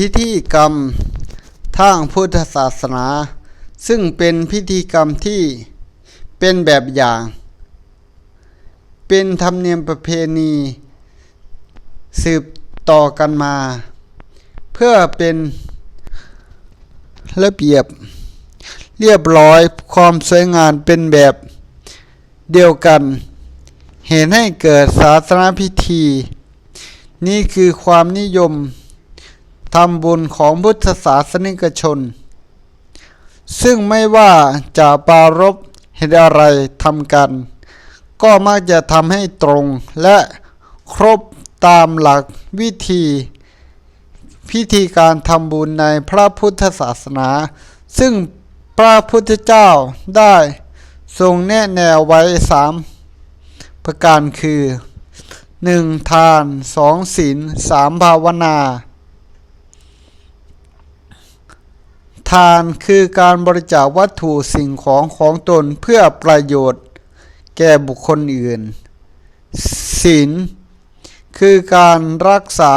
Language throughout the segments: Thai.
พิธีกรรมทางพุทธศาสนา ซึ่งเป็นพิธีกรรมที่เป็นแบบอย่าง เป็นธรรมเนียมประเพณี สืบต่อกันมา เพื่อเป็นระเบียบเรียบร้อยความสวยงามเป็นแบบเดียวกัน เห็นให้เกิดศาสนาพิธี นี่คือความนิยม ทำบุญของพุทธศาสนิกชน ซึ่งไม่ว่าจะปรารบเหตุอะไรทำกัน ก็มักจะทำให้ตรงและครบตามหลักวิธี พิธีการทำบุญในพระพุทธศาสนา ซึ่งพระพุทธเจ้าได้ทรงแนะแนวไว้สามประการคือ 1. ทานสองศีลสามภาวนา ทานคือการบริจาควัตถุสิ่งของของตนเพื่อประโยชน์ แก่บุคคลอื่น ศีลคือการรักษา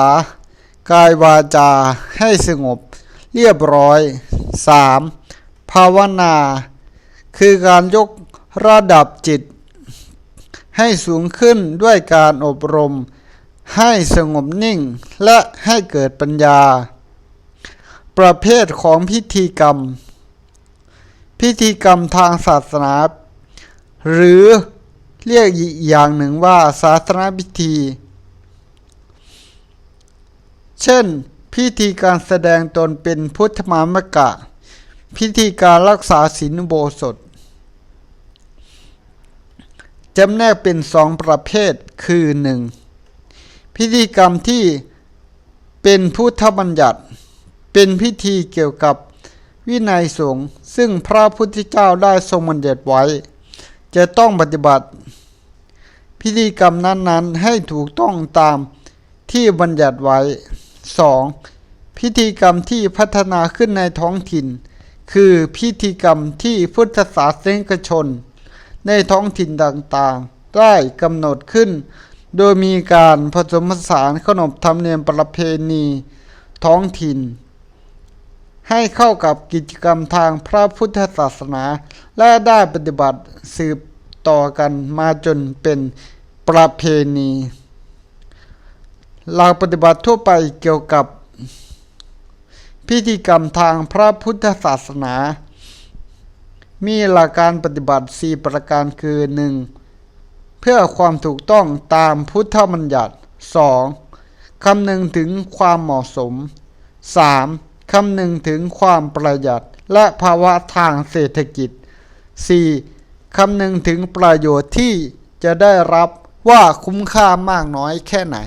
กายวาจาให้สงบเรียบร้อย 3. ภาวนา คือการยกระดับจิต ให้สูงขึ้นด้วยการอบรม ให้สงบนิ่งและให้เกิดปัญญา ประเภทของพิธีกรรม พิธีกรรมทางศาสนา หรือเรียกอีกอย่างหนึ่งว่าศาสนาพิธี เช่น พิธีการแสดงตนเป็นพุทธมามกะ พิธีการรักษาศีลโบสถจำแนกเป็นสองประเภทคือ 1. พิธีกรรมที่เป็นพุทธบัญญัติ เป็นพิธีเกี่ยวกับวินัยสงฆ์ซึ่งพระพุทธเจ้าได้ทรงบัญญัติไว้ จะต้องปฏิบัติ พิธีกรรมนั้นๆ ให้ถูกต้องตามที่บัญญัติไว้ 2. พิธีกรรมที่พัฒนาขึ้นในท้องถิ่น คือพิธีกรรมที่พุทธศาสนิกชน ในท้องถิ่นต่างๆ ได้กำหนดขึ้น โดยมีการผสมผสานขนบธรรมเนียมประเพณี ท้องถิ่น ให้เข้ากับกิจกรรมทางพระพุทธศาสนา และได้ปฏิบัติสืบต่อกันมาจนเป็นประเพณีหลักปฏิบัติทั่วไปเกี่ยวกับพิธีกรรมทางพระพุทธศาสนา มีหลักการปฏิบัติ 4 ประการคือ 1. เพื่อความถูกต้องตามพุทธบัญญัติ 2. คำนึงถึงความเหมาะสม 3. คำนึงถึงความประหยัดและภาวะทางเศรษฐกิจ 4. คำนึงถึงประโยชน์ที่จะได้รับว่าคุ้มค่ามากน้อยแค่ไหน